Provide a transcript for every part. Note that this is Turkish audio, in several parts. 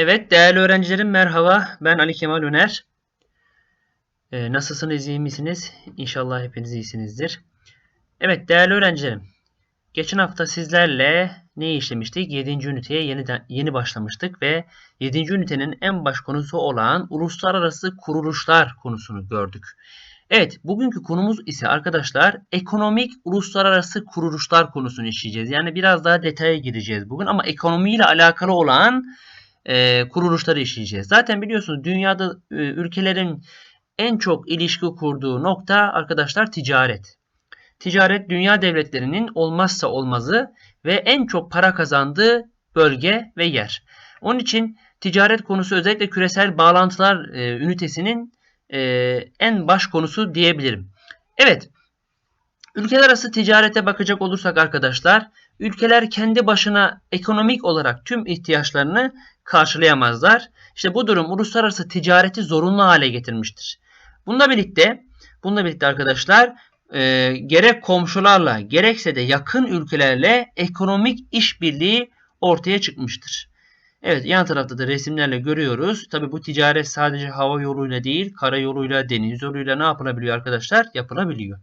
Evet değerli öğrencilerim merhaba. Ben Ali Kemal Öner. Ee, nasılsınız iyi misiniz? İnşallah hepiniz iyisinizdir. Evet değerli öğrencilerim. Geçen hafta sizlerle ne işlemiştik? 7. üniteye yeniden, yeni başlamıştık ve 7. ünitenin en baş konusu olan uluslararası kuruluşlar konusunu gördük. Evet bugünkü konumuz ise arkadaşlar ekonomik uluslararası kuruluşlar konusunu işleyeceğiz. Yani biraz daha detaya gireceğiz bugün ama ekonomiyle alakalı olan e, kuruluşları işleyeceğiz. Zaten biliyorsunuz dünyada e, ülkelerin en çok ilişki kurduğu nokta arkadaşlar ticaret. Ticaret dünya devletlerinin olmazsa olmazı ve en çok para kazandığı bölge ve yer. Onun için ticaret konusu özellikle küresel bağlantılar e, ünitesinin e, en baş konusu diyebilirim. Evet, ülkeler arası ticarete bakacak olursak arkadaşlar, ülkeler kendi başına ekonomik olarak tüm ihtiyaçlarını karşılayamazlar. İşte bu durum uluslararası ticareti zorunlu hale getirmiştir. Bununla birlikte, bununla birlikte arkadaşlar e, gerek komşularla gerekse de yakın ülkelerle ekonomik işbirliği ortaya çıkmıştır. Evet yan tarafta da resimlerle görüyoruz. Tabi bu ticaret sadece hava yoluyla değil kara yoluyla deniz yoluyla ne yapılabiliyor arkadaşlar? Yapılabiliyor.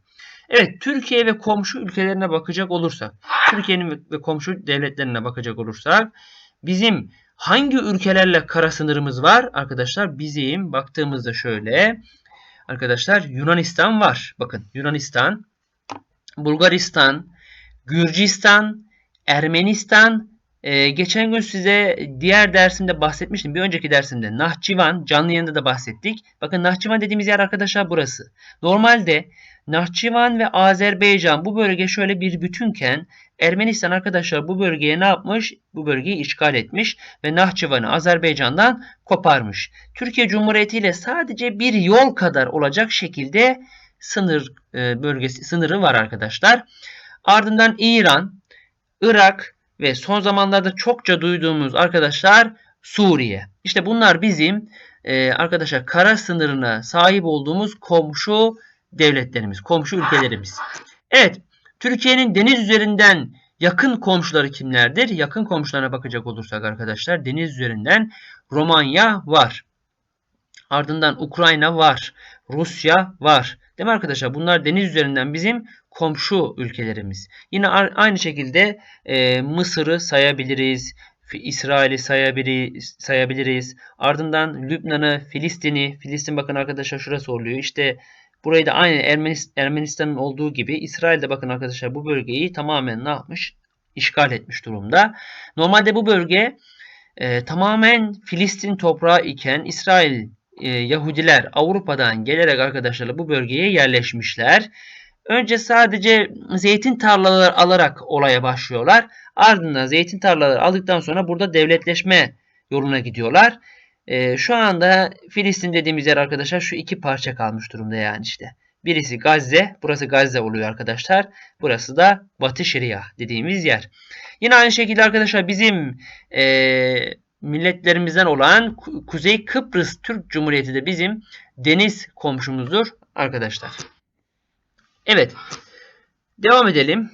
Evet Türkiye ve komşu ülkelerine bakacak olursak Türkiye'nin ve komşu devletlerine bakacak olursak bizim hangi ülkelerle kara sınırımız var? Arkadaşlar bizim baktığımızda şöyle arkadaşlar Yunanistan var. Bakın Yunanistan, Bulgaristan, Gürcistan, Ermenistan, ee, geçen gün size diğer dersimde bahsetmiştim. Bir önceki dersimde Nahçıvan canlı yayında da bahsettik. Bakın Nahçıvan dediğimiz yer arkadaşlar burası. Normalde Nahçıvan ve Azerbaycan bu bölge şöyle bir bütünken Ermenistan arkadaşlar bu bölgeye ne yapmış? Bu bölgeyi işgal etmiş ve Nahçıvan'ı Azerbaycan'dan koparmış. Türkiye Cumhuriyeti ile sadece bir yol kadar olacak şekilde sınır e, bölgesi sınırı var arkadaşlar. Ardından İran, Irak ve son zamanlarda çokça duyduğumuz arkadaşlar Suriye. İşte bunlar bizim e, arkadaşlar kara sınırına sahip olduğumuz komşu devletlerimiz, komşu ülkelerimiz. Evet, Türkiye'nin deniz üzerinden yakın komşuları kimlerdir? Yakın komşularına bakacak olursak arkadaşlar deniz üzerinden Romanya var. Ardından Ukrayna var. Rusya var. Değil mi arkadaşlar? Bunlar deniz üzerinden bizim komşu ülkelerimiz. Yine aynı şekilde e, Mısır'ı sayabiliriz. İsrail'i sayabiliriz, sayabiliriz. Ardından Lübnan'ı, Filistin'i, Filistin bakın arkadaşlar şurası oluyor. İşte Burayı da aynı Ermenistan'ın olduğu gibi İsrail de bakın arkadaşlar bu bölgeyi tamamen ne yapmış? İşgal etmiş durumda. Normalde bu bölge e, tamamen Filistin toprağı iken İsrail e, Yahudiler Avrupa'dan gelerek arkadaşlar bu bölgeye yerleşmişler. Önce sadece zeytin tarlaları alarak olaya başlıyorlar. Ardından zeytin tarlaları aldıktan sonra burada devletleşme yoluna gidiyorlar. E, şu anda Filistin dediğimiz yer arkadaşlar şu iki parça kalmış durumda yani işte. Birisi Gazze. Burası Gazze oluyor arkadaşlar. Burası da Batı Şeria dediğimiz yer. Yine aynı şekilde arkadaşlar bizim e, milletlerimizden olan Kuzey Kıbrıs Türk Cumhuriyeti de bizim deniz komşumuzdur arkadaşlar. Evet. Devam edelim.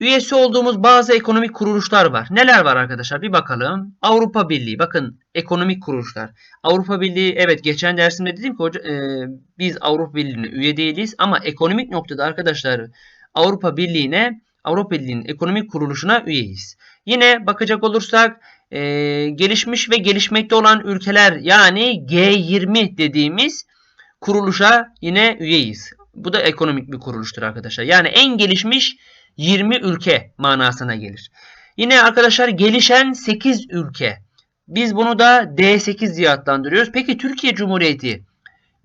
Üyesi olduğumuz bazı ekonomik kuruluşlar var. Neler var arkadaşlar? Bir bakalım. Avrupa Birliği. Bakın ekonomik kuruluşlar. Avrupa Birliği evet geçen dersimde dedim ki hoca, e, biz Avrupa Birliği'ne üye değiliz ama ekonomik noktada arkadaşlar Avrupa Birliği'ne Avrupa Birliği'nin ekonomik kuruluşuna üyeyiz. Yine bakacak olursak e, gelişmiş ve gelişmekte olan ülkeler yani G20 dediğimiz kuruluşa yine üyeyiz. Bu da ekonomik bir kuruluştur arkadaşlar. Yani en gelişmiş 20 ülke manasına gelir. Yine arkadaşlar gelişen 8 ülke. Biz bunu da D8 diye adlandırıyoruz. Peki Türkiye Cumhuriyeti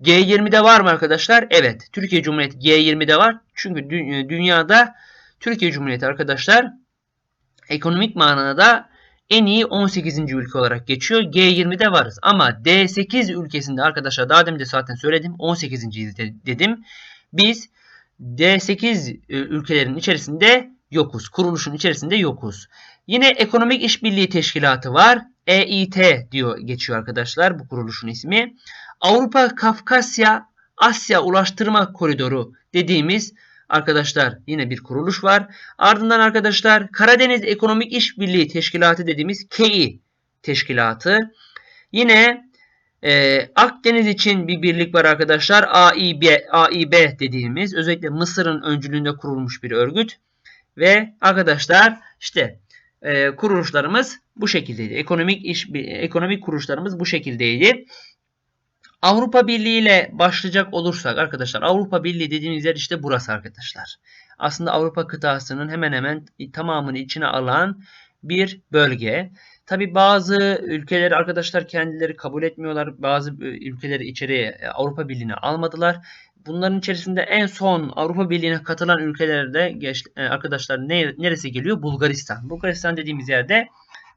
G20'de var mı arkadaşlar? Evet. Türkiye Cumhuriyeti G20'de var. Çünkü e, dünyada Türkiye Cumhuriyeti arkadaşlar ekonomik manada en iyi 18. ülke olarak geçiyor. G20'de varız. Ama D8 ülkesinde arkadaşlar daha demin de zaten söyledim 18. dedim. Biz D8 e, ülkelerin içerisinde yokuz. Kuruluşun içerisinde yokuz. Yine Ekonomik İşbirliği Teşkilatı var. EIT diyor geçiyor arkadaşlar bu kuruluşun ismi. Avrupa Kafkasya Asya Ulaştırma Koridoru dediğimiz arkadaşlar yine bir kuruluş var. Ardından arkadaşlar Karadeniz Ekonomik İşbirliği Teşkilatı dediğimiz KEI Teşkilatı. Yine e, Akdeniz için bir birlik var arkadaşlar. AİB, AİB dediğimiz özellikle Mısır'ın öncülüğünde kurulmuş bir örgüt. Ve arkadaşlar işte e, kuruluşlarımız bu şekildeydi. Ekonomik iş ekonomik kuruluşlarımız bu şekildeydi. Avrupa Birliği ile başlayacak olursak arkadaşlar Avrupa Birliği dediğimiz yer işte burası arkadaşlar. Aslında Avrupa kıtasının hemen hemen tamamını içine alan bir bölge. Tabi bazı ülkeleri arkadaşlar kendileri kabul etmiyorlar. Bazı ülkeleri içeriye e, Avrupa Birliği'ne almadılar. Bunların içerisinde en son Avrupa Birliği'ne katılan ülkelerde e, arkadaşlar ne, neresi geliyor? Bulgaristan. Bulgaristan dediğimiz yerde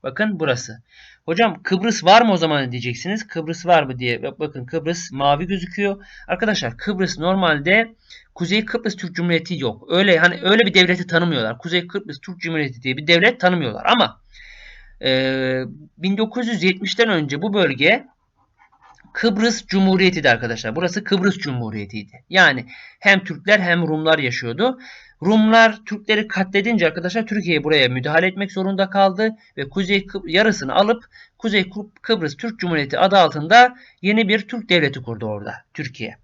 bakın burası. Hocam Kıbrıs var mı o zaman diyeceksiniz. Kıbrıs var mı diye. Bakın Kıbrıs mavi gözüküyor. Arkadaşlar Kıbrıs normalde Kuzey Kıbrıs Türk Cumhuriyeti yok. Öyle hani öyle bir devleti tanımıyorlar. Kuzey Kıbrıs Türk Cumhuriyeti diye bir devlet tanımıyorlar ama e, 1970'ten önce bu bölge Kıbrıs Cumhuriyeti'ydi arkadaşlar. Burası Kıbrıs Cumhuriyeti'ydi. Yani hem Türkler hem Rumlar yaşıyordu. Rumlar Türkleri katledince arkadaşlar Türkiye buraya müdahale etmek zorunda kaldı ve Kuzey Kıbrıs yarısını alıp Kuzey Kıbrıs Türk Cumhuriyeti adı altında yeni bir Türk devleti kurdu orada Türkiye.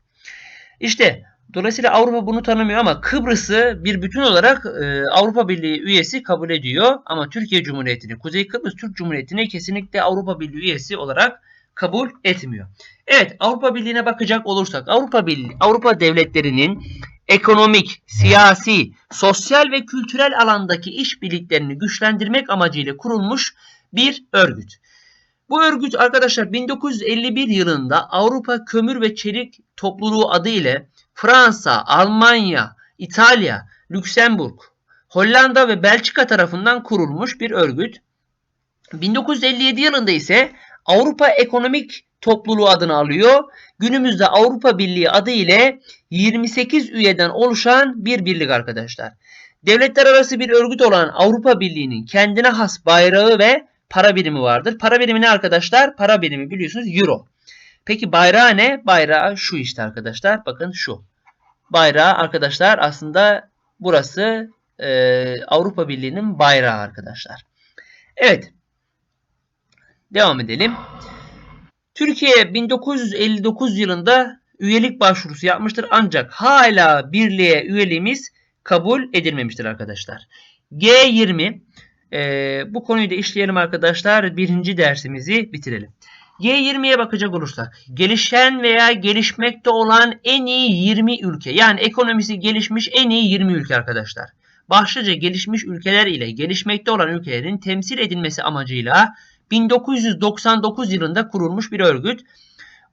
İşte dolayısıyla Avrupa bunu tanımıyor ama Kıbrıs'ı bir bütün olarak e, Avrupa Birliği üyesi kabul ediyor ama Türkiye Cumhuriyeti'ni, Kuzey Kıbrıs Türk Cumhuriyeti'ni kesinlikle Avrupa Birliği üyesi olarak kabul etmiyor. Evet Avrupa Birliği'ne bakacak olursak Avrupa Birliği Avrupa devletlerinin ekonomik, siyasi, sosyal ve kültürel alandaki işbirliklerini güçlendirmek amacıyla kurulmuş bir örgüt. Bu örgüt arkadaşlar 1951 yılında Avrupa Kömür ve Çelik Topluluğu adı ile Fransa, Almanya, İtalya, Lüksemburg, Hollanda ve Belçika tarafından kurulmuş bir örgüt. 1957 yılında ise Avrupa Ekonomik Topluluğu adını alıyor. Günümüzde Avrupa Birliği adı ile 28 üyeden oluşan bir birlik arkadaşlar. Devletler arası bir örgüt olan Avrupa Birliği'nin kendine has bayrağı ve para birimi vardır. Para birimi ne arkadaşlar? Para birimi biliyorsunuz euro. Peki bayrağı ne? Bayrağı şu işte arkadaşlar. Bakın şu. Bayrağı arkadaşlar aslında burası e, Avrupa Birliği'nin bayrağı arkadaşlar. Evet. Devam edelim. Türkiye 1959 yılında üyelik başvurusu yapmıştır ancak hala birliğe üyeliğimiz kabul edilmemiştir arkadaşlar. G20 e, bu konuyu da işleyelim arkadaşlar. Birinci dersimizi bitirelim. G20'ye bakacak olursak gelişen veya gelişmekte olan en iyi 20 ülke yani ekonomisi gelişmiş en iyi 20 ülke arkadaşlar. Başlıca gelişmiş ülkeler ile gelişmekte olan ülkelerin temsil edilmesi amacıyla 1999 yılında kurulmuş bir örgüt.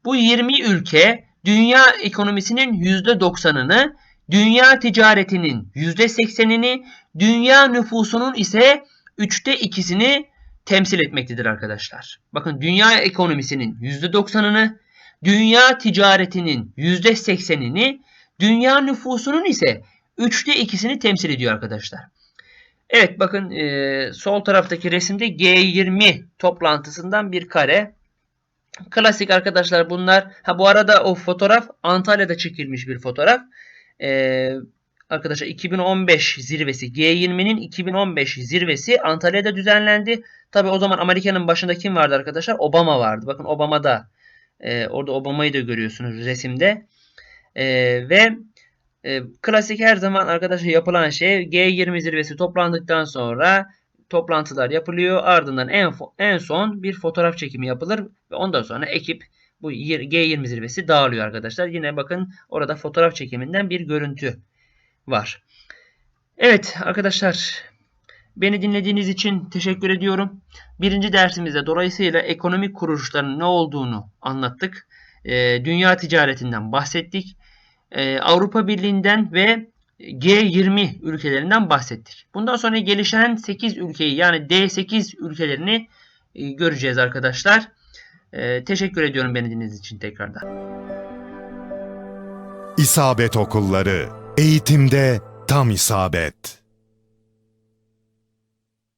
Bu 20 ülke dünya ekonomisinin %90'ını, dünya ticaretinin %80'ini, dünya nüfusunun ise 3'te 2'sini temsil etmektedir arkadaşlar. Bakın dünya ekonomisinin %90'ını, dünya ticaretinin %80'ini, dünya nüfusunun ise 3'te 2'sini temsil ediyor arkadaşlar. Evet bakın e, sol taraftaki resimde G20 toplantısından bir kare. Klasik arkadaşlar bunlar. Ha bu arada o fotoğraf Antalya'da çekilmiş bir fotoğraf. Ee, arkadaşlar 2015 zirvesi G20'nin 2015 zirvesi Antalya'da düzenlendi. Tabi o zaman Amerika'nın başında kim vardı arkadaşlar? Obama vardı. Bakın Obama da e, orada Obama'yı da görüyorsunuz resimde. E, ve e, klasik her zaman arkadaşlar yapılan şey G20 zirvesi toplandıktan sonra toplantılar yapılıyor. Ardından en, en son bir fotoğraf çekimi yapılır ve ondan sonra ekip bu G20 zirvesi dağılıyor arkadaşlar. Yine bakın orada fotoğraf çekiminden bir görüntü var. Evet arkadaşlar beni dinlediğiniz için teşekkür ediyorum. Birinci dersimizde dolayısıyla ekonomik kuruluşların ne olduğunu anlattık. E, dünya ticaretinden bahsettik e, Avrupa Birliği'nden ve G20 ülkelerinden bahsettik. Bundan sonra gelişen 8 ülkeyi yani D8 ülkelerini e, göreceğiz arkadaşlar. E, teşekkür ediyorum beni dinlediğiniz için tekrardan. İsabet Okulları Eğitimde Tam İsabet